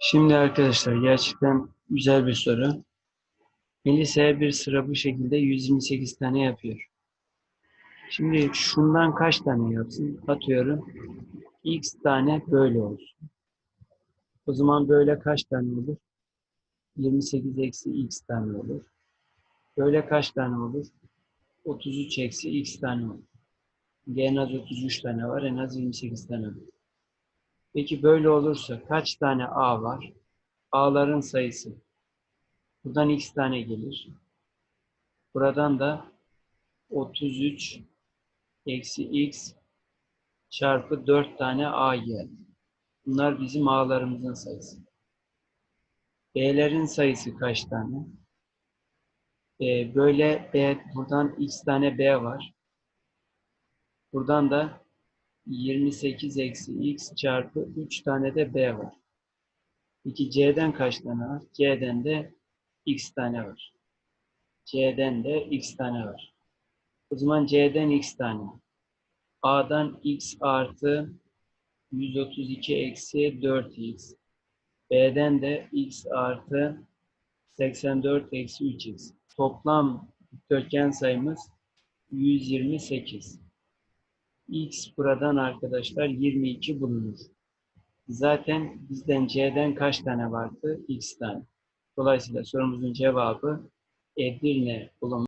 Şimdi arkadaşlar gerçekten güzel bir soru. Melisa'ya bir sıra bu şekilde 128 tane yapıyor. Şimdi şundan kaç tane yapsın? Atıyorum. X tane böyle olsun. O zaman böyle kaç tane olur? 28 eksi x tane olur. Böyle kaç tane olur? 33 eksi x tane olur. En az 33 tane var, en az 28 tane var. Peki böyle olursa kaç tane a var? A'ların sayısı. Buradan x tane gelir. Buradan da 33 eksi x çarpı 4 tane a geldi. Bunlar bizim a'larımızın sayısı. B'lerin sayısı kaç tane? Ee, böyle B, buradan x tane B var. Buradan da 28 eksi x çarpı 3 tane de B var. Peki C'den kaç tane var? C'den de x tane var. C'den de x tane var. O zaman C'den x tane. A'dan x artı 132 eksi 4x. B'den de x artı 84 eksi 3x. Toplam dikdörtgen sayımız 128. X buradan arkadaşlar 22 bulunur. Zaten bizden C'den kaç tane vardı? X tane. Dolayısıyla sorumuzun cevabı Edirne bulunmaktadır.